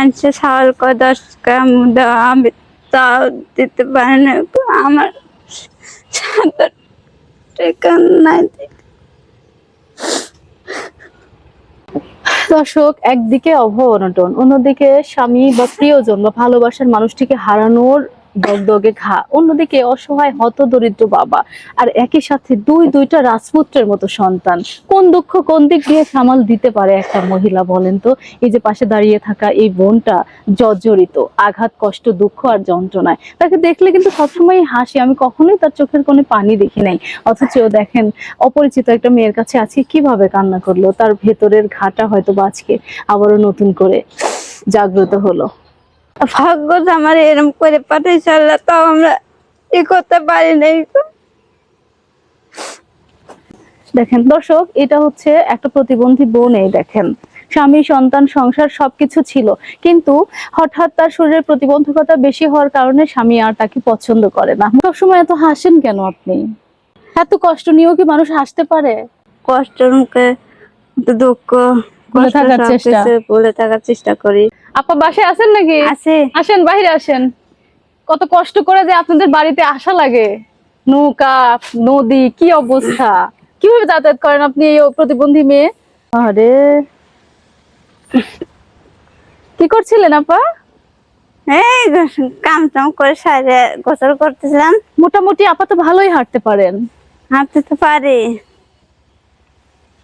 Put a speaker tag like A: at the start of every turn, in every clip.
A: মানুষে সাল কয় দশ গ্রাম দেওয়া আমি তাও দিতে পারে না। আমার সাঁতার টেকান নাই
B: দর্শক, একদিকে অভাব অনটন অন্যদিকে স্বামী বা প্রিয়জন বা ভালোবাসার মানুষটিকে হারানোর দগদগে ঘা, অন্যদিকে অসহায় হত দরিদ্র বাবা আর একই সাথে দুই দুইটা রাজপুত্রের মতো সন্তান। কোন দুঃখ, কোন দিক দিয়ে সামাল দিতে পারে একটা মহিলা বলেন তো? এই যে পাশে দাঁড়িয়ে থাকা এই বোনটা জর্জরিত, আঘাত, কষ্ট, দুঃখ আর যন্ত্রণায়। তাকে দেখলে কিন্তু সবসময় হাসি। আমি কখনোই তার চোখের কোনো পানি দেখি নাই। অথচ দেখেন, অপরিচিত একটা মেয়ের কাছে আজকে কীভাবে কান্না করল? তার ভেতরের ঘাটা হয়তো বা আজকে আবারও নতুন করে জাগ্রত হলো।
A: ভাগ্য আমার এরম করে পাঠাইছে আল্লাহ তাও আমরা ই করতে পারি নাই
B: দেখেন দর্শক এটা হচ্ছে একটা প্রতিবন্ধী বোন এই দেখেন। স্বামী সন্তান সংসার সবকিছু ছিল। কিন্তু হঠাৎ তার শরীরের প্রতিবন্ধকতা বেশি হওয়ার কারণে স্বামী আর তাকে পছন্দ করে না। সবসময় এত হাসেন কেন আপনি? এত কষ্ট নিয়েও কি মানুষ হাসতে পারে?
A: কষ্টের মুখে দুঃখ
B: ভুলে থাকার চেষ্টা।
A: ভুলে থাকার চেষ্টা করি।
B: আপা বাসায় আছেন নাকি?
A: আছে।
B: আসেন বাইরে আসেন। কত কষ্ট করে যে আপনাদের বাড়িতে আসা লাগে। নৌকা নদী কি অবস্থা? কীভাবে যাতায়াত করেন আপনি এই প্রতিবন্ধী মেয়ে? আরে। কি করছিলেন আপা?
A: এই কাম টাম করে সাইডে গোসল করতেছিলাম।
B: মোটামুটি আপা তো ভালোই হাঁটতে পারেন।
A: হাঁটতে তো পারি।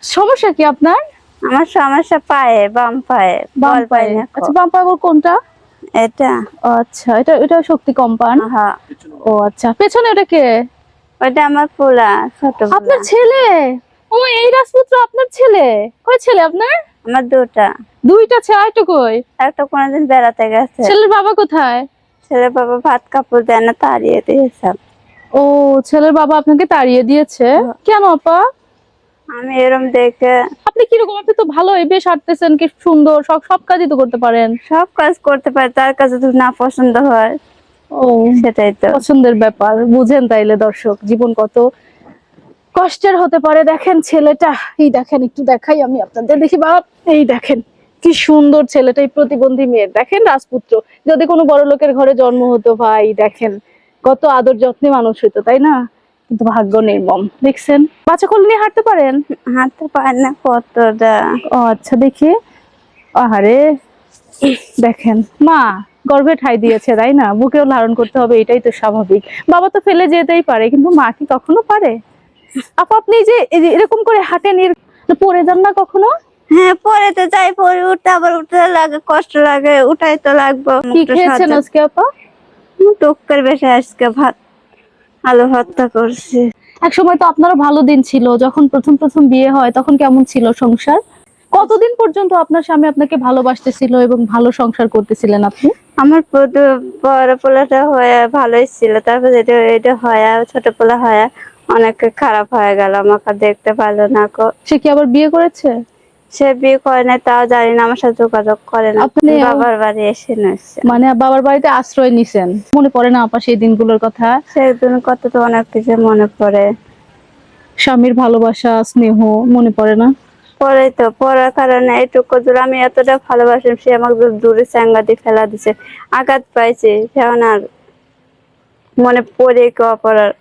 B: সমস্যা কি আপনার?
A: আমার সমস্যা পায়ে বাম পায়ে
B: বাম পায়ে। আচ্ছা বাম পায়ে কোনটা?
A: এটা।
B: আচ্ছা এটা এটা শক্তি কম পান
A: হ্যাঁ
B: ও আচ্ছা পেছনে এটা কে?
A: ওইটা আমার পোলা ছোট
B: আপনার ছেলে? ও এই রাজপুত্র আপনার ছেলে? কয় ছেলে আপনার?
A: আমার দুটা।
B: দুইটা ছেলে আরেকটা কই?
A: একটা কোনোদিন বেড়াতে গেছে।
B: ছেলের বাবা কোথায়?
A: ছেলের বাবা ভাত কাপড় দেয় না তাড়িয়ে দিয়েছে।
B: ও ছেলের বাবা আপনাকে তাড়িয়ে দিয়েছে? কেন আপা?
A: আমি এরম দেখে
B: আপনি কীরকম? আপনি তো ভালোই বেশ হাঁটতেছেন কি সুন্দর সব সব কাজই তো করতে পারেন।
A: সব কাজ করতে পারি তার কাছে যদি না পছন্দ হয়।
B: ও
A: সেটাই তো।
B: পছন্দের ব্যাপার বুঝেন তাইলে দর্শক জীবন কত কষ্টের হতে পারে। দেখেন ছেলেটা এই দেখেন একটু দেখাই আমি আপনাদের দেখি বাপ এই দেখেন কি সুন্দর ছেলেটা এই প্রতিবন্ধী মেয়ের। দেখেন রাজপুত্র যদি কোনো বড় লোকের ঘরে জন্ম হতো ভাই দেখেন কত আদর যত্নে মানুষ হইতো তাই না? কিন্তু ভাগ্য নির্মম। দেখছেন? বাচ্চা কোল নিয়ে হাঁটতে পারেন?
A: হাঁটতে পারি না কতটা।
B: ও আচ্ছা দেখি। আহারে দেখেন। মা গর্ভে ঠাই দিয়েছে তাই না? বুকেও ধারণ করতে হবে এটাই তো স্বাভাবিক। বাবা তো ফেলে যেতেই পারে কিন্তু মা কি কখনো পারে? আপা আপনি যে এরকম করে হাঁটেন এর- পড়ে যান না কখনো?
A: হ্যাঁ পরে তো যাই পরে উঠতে আবার উঠতে লাগে কষ্ট লাগে উঠাই তো লাগবে
B: কি খেয়েছেন আজকে আপা?
A: টুক্কর বেশি আজকে ভাত আলু হত্যা করছি।
B: এক সময় তো আপনারও ভালো দিন ছিল যখন প্রথম প্রথম বিয়ে হয় তখন কেমন ছিল সংসার? কতদিন পর্যন্ত আপনার স্বামী আপনাকে ভালোবাসতেছিল এবং ভালো সংসার করতেছিলেন আপনি?
A: আমার বড় পোলাটা হয়ে ভালোই ছিল তারপর এটা এটা হয় ছোট পোলা হয় অনেক খারাপ হয়ে গেল আমাকে দেখতে পারল না
B: সে কি আবার বিয়ে করেছে?
A: সে বিয়ে করে না তাও জানি না আমার সাথে যোগাযোগ করে না।
B: আপনি
A: বাবার বাড়ি এসে নিচ্ছে
B: মানে বাবার বাড়িতে আশ্রয় নিছেন। মনে পড়ে না আপা সেই দিনগুলোর কথা?
A: সেদিন কত তো অনেক কিছু মনে পড়ে।
B: স্বামীর ভালোবাসা স্নেহ মনে পড়ে না?
A: পরে তো পড়ার কারণে এইটুকু দূর। আমি এতটা ভালোবাসি সে আমাকে দূর- দিয়ে ফেলা দিছে। আঘাত পাইছে সেমন আর মনে পড়ে কেউ পড়ার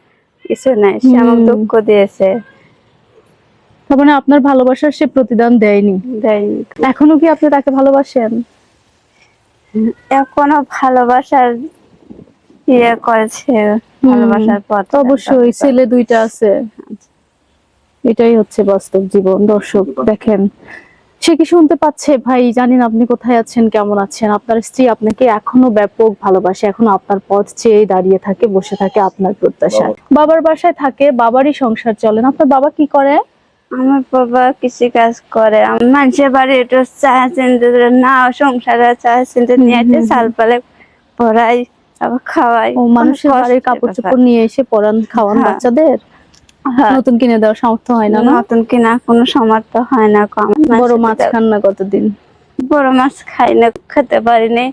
A: কিছু নাই সে আমাকে দুঃখ দিয়েছে।
B: তার মানে আপনার ভালোবাসার সে প্রতিদান দেয়নি।
A: দেয়নি।
B: এখনও কি আপনি তাকে ভালোবাসেন?
A: এখনও ভালোবাসার ইয়ে করেছে ভালোবাসার পথ
B: অবশ্যই ছেলে দুইটা আছে। এটাই হচ্ছে বাস্তব জীবন দর্শক দেখেন। সে কি শুনতে পাচ্ছে? ভাই জানেন আপনি কোথায় আছেন কেমন আছেন? আপনার স্ত্রী আপনাকে এখনও ব্যাপক ভালোবাসে এখনও আপনার পথ চেয়ে দাঁড়িয়ে থাকে বসে থাকে আপনার প্রত্যাশায়। বাবার বাসায় থাকে বাবারই সংসার চলেন আপনার বাবা কি করে?
A: আমার বাবা কৃষি কাজ করে। মানুষের বাড়ি একটু চা চিনতে না সংসারে চা চিনতে নিয়ে আসে চাল পালে পড়াই আবার খাওয়াই।
B: ও মানুষের বাড়ির কাপড় চোপড় নিয়ে এসে পরান খাওয়ান
A: হ্যাঁ।
B: বাচ্চাদের?
A: হ্যাঁ।
B: নতুন কিনে দেওয়ার সামর্থ্য হয় না
A: নতুন কিনা কোনো সামর্থ্য হয় না কম।
B: বড় মাছ খান না কতদিন?
A: বড় মাছ খাই না খেতে পারি না।